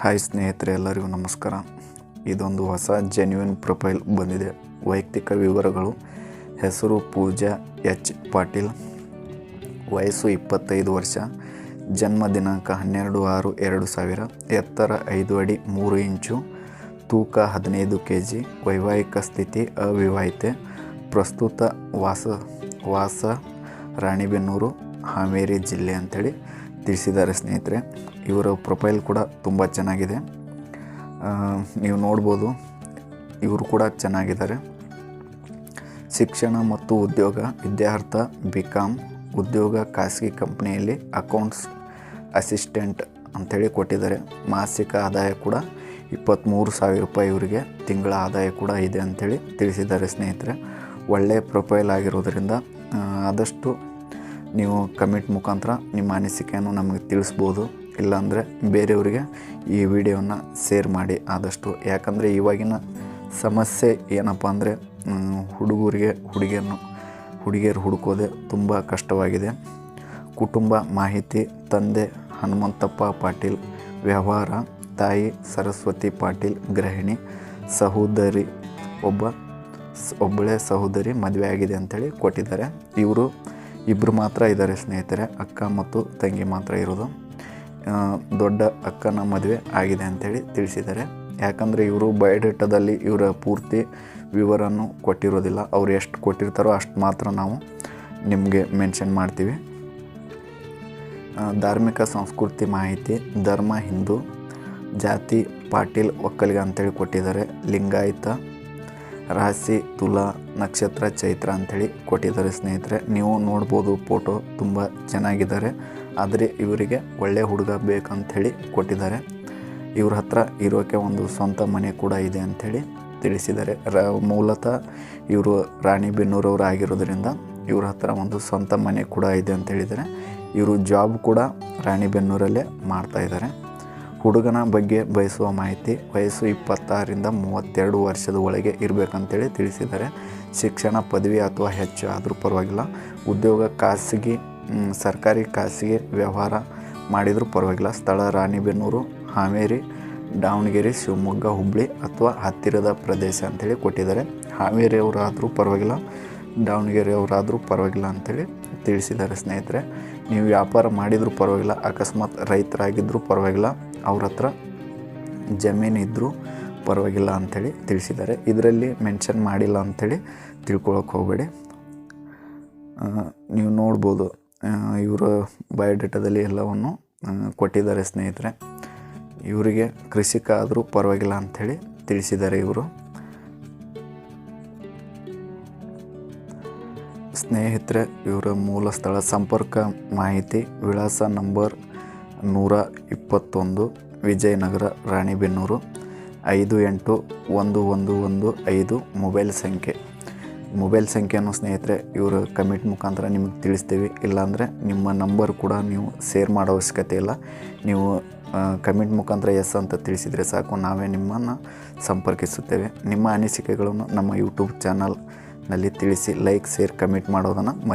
Hi ಸ್ನೇಹಿತರೆ, ಎಲ್ಲರಿಗೂ ನಮಸ್ಕಾರ. ಇದೊಂದು ಹೊಸ ಜೆನ್ಯೂನ್ ಪ್ರೊಫೈಲ್ ಬಂದಿದೆ. ವೈಯಕ್ತಿಕ ವಿವರಗಳು. ಹೆಸರು ಪೂಜಾ ಎಚ್. ಪಾಟೀಲ್. ವಯಸ್ಸು ಇಪ್ಪತ್ತೈದು ವರ್ಷ. ಜನ್ಮ ದಿನಾಂಕ ಹನ್ನೆರಡು ಆರು ಎರಡು ಸಾವಿರ. ಎತ್ತರ ಐದು ಅಡಿ ಮೂರು ಇಂಚು. ತೂಕ ಹದಿನೈದು ಕೆ ಜಿ ವೈವಾಹಿಕ ಸ್ಥಿತಿ ಅವಿವಾಹಿತೆ. ಪ್ರಸ್ತುತ ವಾಸ ವಾಸ ರಾಣಿಬೆನ್ನೂರು. ಹಾವೇರಿ ಜಿಲ್ಲೆ ಅಂಥೇಳಿ ತಿಳಿಸಿದ್ದಾರೆ ಸ್ನೇಹಿತರೆ. ಇವರ ಪ್ರೊಫೈಲ್ ಕೂಡ ತುಂಬ ಚೆನ್ನಾಗಿದೆ. ನೀವು ನೋಡ್ಬೋದು, ಇವರು ಕೂಡ ಚೆನ್ನಾಗಿದ್ದಾರೆ. ಶಿಕ್ಷಣ ಮತ್ತು ಉದ್ಯೋಗ, ವಿದ್ಯಾರ್ಥ ಬಿ ಕಾಮ್ ಉದ್ಯೋಗ, ಖಾಸಗಿ ಕಂಪ್ನಿಯಲ್ಲಿ ಅಕೌಂಟ್ಸ್ ಅಸಿಸ್ಟೆಂಟ್ ಅಂಥೇಳಿ ಕೊಟ್ಟಿದ್ದಾರೆ. ಮಾಸಿಕ ಆದಾಯ ಕೂಡ ಇಪ್ಪತ್ತ್ಮೂರು ಸಾವಿರ ರೂಪಾಯಿ ಇವರಿಗೆ ತಿಂಗಳ ಆದಾಯ ಕೂಡ ಇದೆ ಅಂಥೇಳಿ ತಿಳಿಸಿದ್ದಾರೆ ಸ್ನೇಹಿತರೆ. ಒಳ್ಳೆಯ ಪ್ರೊಫೈಲ್ ಆಗಿರೋದರಿಂದ ಆದಷ್ಟು ನೀವು ಕಮೆಂಟ್ ಮುಖಾಂತರ ನಿಮ್ಮ ಅನಿಸಿಕೆಯನ್ನು ನಮಗೆ ತಿಳಿಸ್ಬೋದು, ಇಲ್ಲಾಂದರೆ ಬೇರೆಯವರಿಗೆ ಈ ವಿಡಿಯೋನ ಶೇರ್ ಮಾಡಿ ಆದಷ್ಟು. ಯಾಕಂದರೆ ಇವಾಗಿನ ಸಮಸ್ಯೆ ಏನಪ್ಪ ಅಂದರೆ ಹುಡುಗರಿಗೆ ಹುಡುಗಿಯನ್ನು, ಹುಡುಗಿಯರು ಹುಡುಕೋದೆ ತುಂಬ ಕಷ್ಟವಾಗಿದೆ. ಕುಟುಂಬ ಮಾಹಿತಿ, ತಂದೆ ಹನುಮಂತಪ್ಪ ಪಾಟೀಲ್, ವ್ಯವಹಾರ, ತಾಯಿ ಸರಸ್ವತಿ ಪಾಟೀಲ್, ಗೃಹಿಣಿ, ಸಹೋದರಿ, ಒಬ್ಬ, ಒಬ್ಬಳೇ ಸಹೋದರಿ ಮದುವೆ ಆಗಿದೆ ಅಂಥೇಳಿ ಕೊಟ್ಟಿದ್ದಾರೆ. ಇವರು ಇಬ್ಬರು ಮಾತ್ರ ಇದ್ದಾರೆ ಸ್ನೇಹಿತರೆ, ಅಕ್ಕ ಮತ್ತು ತಂಗಿ ಮಾತ್ರ ಇರೋದು. ದೊಡ್ಡ ಅಕ್ಕನ ಮದುವೆ ಆಗಿದೆ ಅಂತೇಳಿ ತಿಳಿಸಿದ್ದಾರೆ. ಯಾಕಂದರೆ ಇವರು ಬಯೋಡೇಟಾದಲ್ಲಿ ಇವರ ಪೂರ್ತಿ ವಿವರನ್ನು ಕೊಟ್ಟಿರೋದಿಲ್ಲ. ಅವ್ರು ಎಷ್ಟು ಕೊಟ್ಟಿರ್ತಾರೋ ಅಷ್ಟು ಮಾತ್ರ ನಾವು ನಿಮಗೆ ಮೆನ್ಷನ್ ಮಾಡ್ತೀವಿ. ಧಾರ್ಮಿಕ ಸಂಸ್ಕೃತಿ ಮಾಹಿತಿ, ಧರ್ಮ, ಹಿಂದೂ, ಜಾತಿ, ಪಾಟೀಲ್, ಒಕ್ಕಲಿಗ ಅಂತೇಳಿ ಕೊಟ್ಟಿದ್ದಾರೆ. ಲಿಂಗಾಯತ ರಾಶಿ, ತುಲಾ, ನಕ್ಷತ್ರ, ಚೈತ್ರ ಅಂಥೇಳಿ ಕೊಟ್ಟಿದ್ದಾರೆ ಸ್ನೇಹಿತರೆ. ನೀವು ನೋಡ್ಬೋದು ಫೋಟೋ ತುಂಬ ಚೆನ್ನಾಗಿದ್ದಾರೆ. ಆದರೆ ಇವರಿಗೆ ಒಳ್ಳೆ ಹುಡುಗ ಬೇಕಂಥೇಳಿ ಕೊಟ್ಟಿದ್ದಾರೆ. ಇವ್ರ ಹತ್ರ ಇರೋಕ್ಕೆ ಒಂದು ಸ್ವಂತ ಮನೆ ಕೂಡ ಇದೆ ಅಂಥೇಳಿ ತಿಳಿಸಿದ್ದಾರೆ. ರ, ಮೂಲತಃ ಇವರು ರಾಣಿಬೆನ್ನೂರವರು ಆಗಿರೋದ್ರಿಂದ ಇವ್ರ ಹತ್ರ ಒಂದು ಸ್ವಂತ ಮನೆ ಕೂಡ ಇದೆ ಅಂತ ಹೇಳಿದ್ದಾರೆ. ಇವರು ಜಾಬ್ ಕೂಡ ರಾಣಿಬೆನ್ನೂರಲ್ಲೇ ಮಾಡ್ತಾ ಇದ್ದಾರೆ. ಹುಡುಗನ ಬಗ್ಗೆ ಬಯಸುವ ಮಾಹಿತಿ ವಯಸ್ಸು ಇಪ್ಪತ್ತಾರರಿಂದ ಮೂವತ್ತೆರಡು ವರ್ಷದ ಒಳಗೆ ಇರಬೇಕಂತೇಳಿ ತಿಳಿಸಿದ್ದಾರೆ. ಶಿಕ್ಷಣ, ಪದವಿ ಅಥವಾ ಹೆಚ್ಚು ಆದರೂ ಪರವಾಗಿಲ್ಲ. ಉದ್ಯೋಗ, ಖಾಸಗಿ ಸರ್ಕಾರಿ ಖಾಸಗಿ ವ್ಯವಹಾರ ಮಾಡಿದರೂ ಪರವಾಗಿಲ್ಲ. ಸ್ಥಳ, ರಾಣಿಬೆನ್ನೂರು, ಹಾವೇರಿ, ದಾವಣಗೆರೆ, ಶಿವಮೊಗ್ಗ ಹುಬ್ಬಳ್ಳಿ ಅಥವಾ ಹತ್ತಿರದ ಪ್ರದೇಶ ಅಂತೇಳಿ ಕೊಟ್ಟಿದ್ದಾರೆ. ಹಾವೇರಿಯವರಾದರೂ ಪರವಾಗಿಲ್ಲ. ದಾವಣಗೆರೆಯವರಾದರೂ ಪರವಾಗಿಲ್ಲ ಅಂಥೇಳಿ ತಿಳಿಸಿದ್ದಾರೆ ಸ್ನೇಹಿತರೆ. ನೀವು ವ್ಯಾಪಾರ ಮಾಡಿದರೂ ಪರವಾಗಿಲ್ಲ, ಅಕಸ್ಮಾತ್ ರೈತರಾಗಿದ್ದರೂ ಪರವಾಗಿಲ್ಲ, ಅವ್ರ ಹತ್ರ ಜಮೀನಿದ್ದರೂ ಪರವಾಗಿಲ್ಲ ಅಂಥೇಳಿ ತಿಳಿಸಿದ್ದಾರೆ. ಇದರಲ್ಲಿ ಮೆನ್ಷನ್ ಮಾಡಿಲ್ಲ ಅಂಥೇಳಿ ತಿಳ್ಕೊಳಕ್ಕೆ ಹೋಗಬೇಡಿ. ನೀವು ನೋಡ್ಬೋದು ಇವರ ಬಯೋಡೇಟಾದಲ್ಲಿ ಎಲ್ಲವನ್ನು ಕೊಟ್ಟಿದ್ದಾರೆ ಸ್ನೇಹಿತರೆ. ಇವರಿಗೆ ಕೃಷಿಕ ಆದರೂ ಪರವಾಗಿಲ್ಲ ಅಂಥೇಳಿ ತಿಳಿಸಿದ್ದಾರೆ ಇವರು. ಸ್ನೇಹಿತರೆ, ಇವರ ಮೂಲ ಸ್ಥಳ ಸಂಪರ್ಕ ಮಾಹಿತಿ, ವಿಳಾಸ ನಂಬರ್ ನೂರ ಇಪ್ಪತ್ತೊಂದು ವಿಜಯನಗರ, ರಾಣಿಬೆನ್ನೂರು, ಐದು ಎಂಟು ಒಂದು ಒಂದು ಒಂದು ಐದು ಮೊಬೈಲ್ ಸಂಖ್ಯೆ. ಮೊಬೈಲ್ ಸಂಖ್ಯೆಯನ್ನು ಸ್ನೇಹಿತರೆ, ಇವರು ಕಮಿಟ್ ಮುಖಾಂತರ ನಿಮಗೆ ತಿಳಿಸ್ತೀವಿ. ಇಲ್ಲಾಂದರೆ ನಿಮ್ಮ ನಂಬರ್ ಕೂಡ ನೀವು ಸೇರ್ ಮಾಡೋ ಅವಶ್ಯಕತೆ ಇಲ್ಲ. ನೀವು ಕಮೆಂಟ್ ಮುಖಾಂತರ ಎಸ್ ಅಂತ ತಿಳಿಸಿದರೆ ಸಾಕು. ನಾವೇ ನಿಮ್ಮನ್ನು ಸಂಪರ್ಕಿಸುತ್ತೇವೆ. ನಿಮ್ಮ ಅನಿಸಿಕೆಗಳನ್ನು ನಮ್ಮ ಯೂಟ್ಯೂಬ್ ಚಾನಲ್ನಲ್ಲಿ ತಿಳಿಸಿ ಲೈಕ್ ಶೇರ್ ಕಮೆಂಟ್ ಮಾಡೋದನ್ನು ಮರಿ